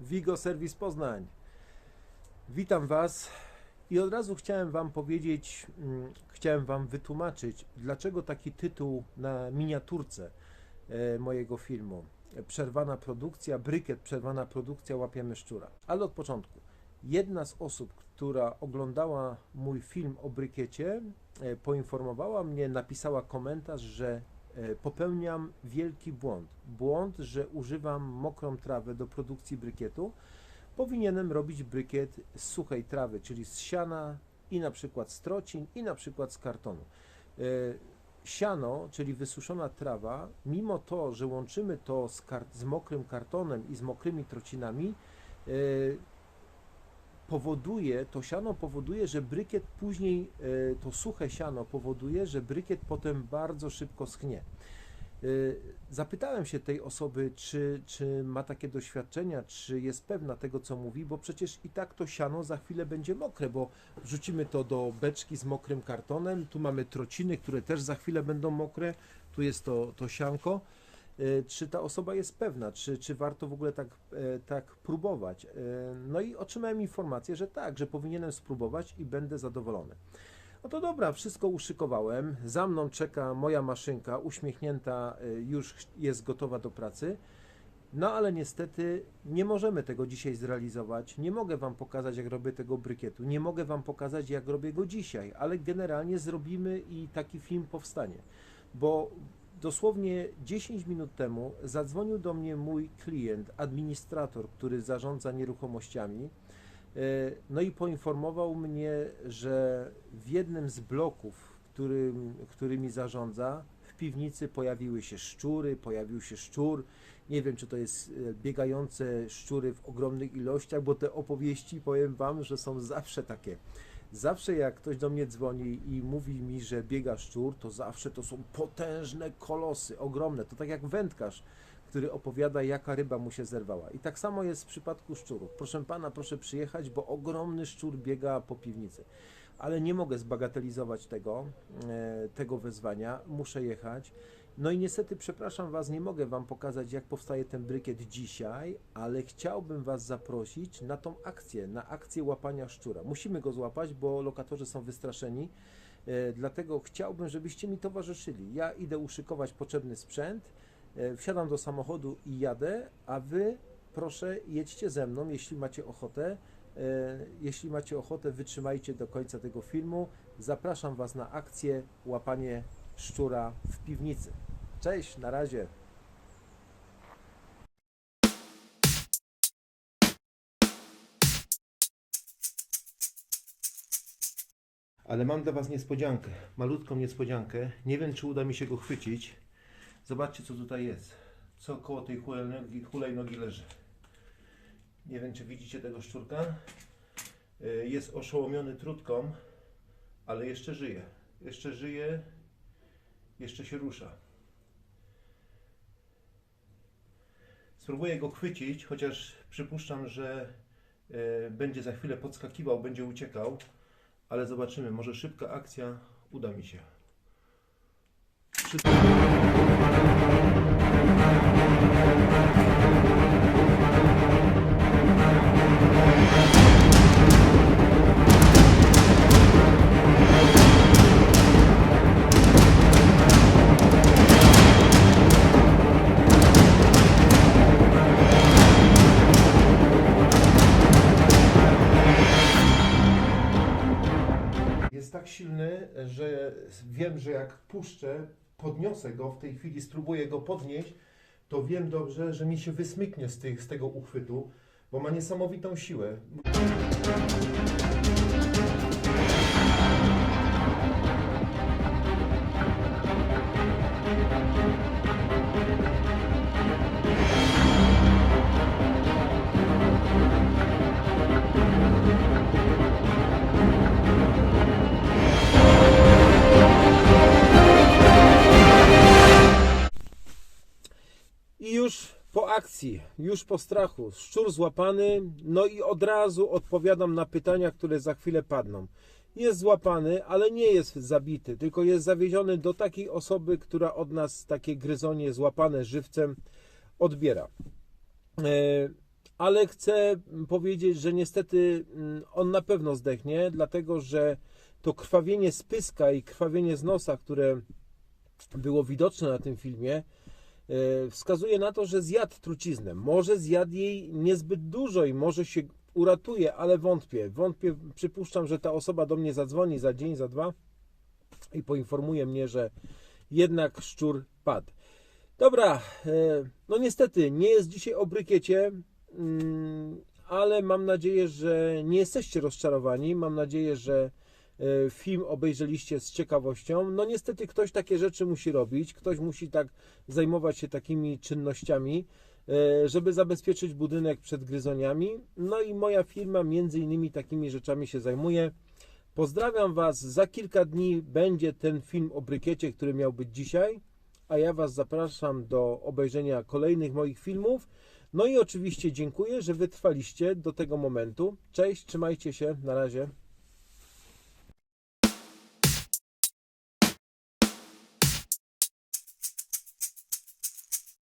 Vigo Serwis Poznań. Witam Was i od razu chciałem Wam powiedzieć, mm, chciałem Wam wytłumaczyć, dlaczego taki tytuł na miniaturce e, mojego filmu. Przerwana produkcja, brykiet, przerwana produkcja, łapiemy szczura. Ale od początku. Jedna z osób, która oglądała mój film o brykiecie, e, poinformowała mnie, napisała komentarz, że popełniam wielki błąd. Błąd, że używam mokrą trawę do produkcji brykietu. Powinienem robić brykiet z suchej trawy, czyli z siana i na przykład z trocin i na przykład z kartonu. E, Siano, czyli wysuszona trawa, mimo to, że łączymy to z, z mokrym kartonem i z mokrymi trocinami, e, powoduje, to siano powoduje, że brykiet później, e, to suche siano powoduje, że brykiet potem bardzo szybko schnie. E, Zapytałem się tej osoby, czy, czy ma takie doświadczenia, czy jest pewna tego, co mówi, bo przecież i tak to siano za chwilę będzie mokre, bo wrzucimy to do beczki z mokrym kartonem, tu mamy trociny, które też za chwilę będą mokre, tu jest to, to sianko. E, Czy ta osoba jest pewna, czy, czy warto w ogóle tak, e, tak próbować? E, No i otrzymałem informację, że tak, że powinienem spróbować i będę zadowolony. No to dobra, wszystko uszykowałem. Za mną czeka moja maszynka, uśmiechnięta, już jest gotowa do pracy. No ale niestety nie możemy tego dzisiaj zrealizować. Nie mogę Wam pokazać, jak robię tego brykietu. Nie mogę Wam pokazać, jak robię go dzisiaj, ale generalnie zrobimy i taki film powstanie. Bo dosłownie 10 minut temu zadzwonił do mnie mój klient, administrator, który zarządza nieruchomościami. E, No i poinformował mnie, że w jednym z bloków, którym, którymi zarządza, w piwnicy pojawiły się szczury, pojawił się szczur. Nie wiem, czy to jest e, biegające szczury w ogromnych ilościach, bo te opowieści, powiem Wam, że są zawsze takie. Zawsze jak ktoś do mnie dzwoni i mówi mi, że biega szczur, to zawsze to są potężne kolosy, ogromne. To tak jak wędkarz, który opowiada, jaka ryba mu się zerwała. I tak samo jest w przypadku szczurów. Proszę pana, proszę przyjechać, bo ogromny szczur biega po piwnicy. Ale nie mogę zbagatelizować tego, e, tego wyzwania. Muszę jechać. No i niestety, przepraszam Was, nie mogę Wam pokazać, jak powstaje ten brykiet dzisiaj, ale chciałbym Was zaprosić na tą akcję, na akcję łapania szczura. Musimy go złapać, bo lokatorzy są wystraszeni. E, Dlatego chciałbym, żebyście mi towarzyszyli. Ja idę uszykować potrzebny sprzęt, e, wsiadam do samochodu i jadę, a Wy proszę jedźcie ze mną, jeśli macie ochotę. E, Jeśli macie ochotę, wytrzymajcie do końca tego filmu. Zapraszam Was na akcję łapanie szczura w piwnicy. Cześć, na razie. Ale mam dla Was niespodziankę, malutką niespodziankę. Nie wiem, czy uda mi się go chwycić. Zobaczcie, co tutaj jest. Co koło tej hulajnogi, hulajnogi leży. Nie wiem, czy widzicie tego szczurka. Y, Jest oszołomiony trutką, ale jeszcze żyje. Jeszcze żyje, jeszcze się rusza. Spróbuję go chwycić, chociaż przypuszczam, że y, będzie za chwilę podskakiwał, będzie uciekał, ale zobaczymy. Może szybka akcja uda mi się. Szybko. Jest tak silny, że wiem, że jak puszczę, podniosę go w tej chwili, spróbuję go podnieść, to wiem dobrze, że mi się wysmyknie z, tych, z tego uchwytu, bo ma niesamowitą siłę. Już po akcji, już po strachu, szczur złapany, no i od razu odpowiadam na pytania, które za chwilę padną. Jest złapany, ale nie jest zabity, tylko jest zawieziony do takiej osoby, która od nas takie gryzonie złapane żywcem odbiera. E, ale chcę powiedzieć, że niestety mm, on na pewno zdechnie, dlatego że to krwawienie z pyska i krwawienie z nosa, które było widoczne na tym filmie, wskazuje na to, że zjadł truciznę. Może zjadł jej niezbyt dużo i może się uratuje, ale wątpię. Wątpię, przypuszczam, że ta osoba do mnie zadzwoni za dzień, za dwa i poinformuje mnie, że jednak szczur padł. Dobra, e, no niestety nie jest dzisiaj o brykiecie, mm, ale mam nadzieję, że nie jesteście rozczarowani. Mam nadzieję, że e, film obejrzeliście z ciekawością. No niestety ktoś takie rzeczy musi robić, ktoś musi tak zajmować się takimi czynnościami, e, żeby zabezpieczyć budynek przed gryzoniami. No i moja firma między innymi takimi rzeczami się zajmuje. Pozdrawiam Was. Za kilka dni będzie ten film o brykiecie, który miał być dzisiaj. A ja Was zapraszam do obejrzenia kolejnych moich filmów. No i oczywiście dziękuję, że wytrwaliście do tego momentu. Cześć, trzymajcie się, na razie.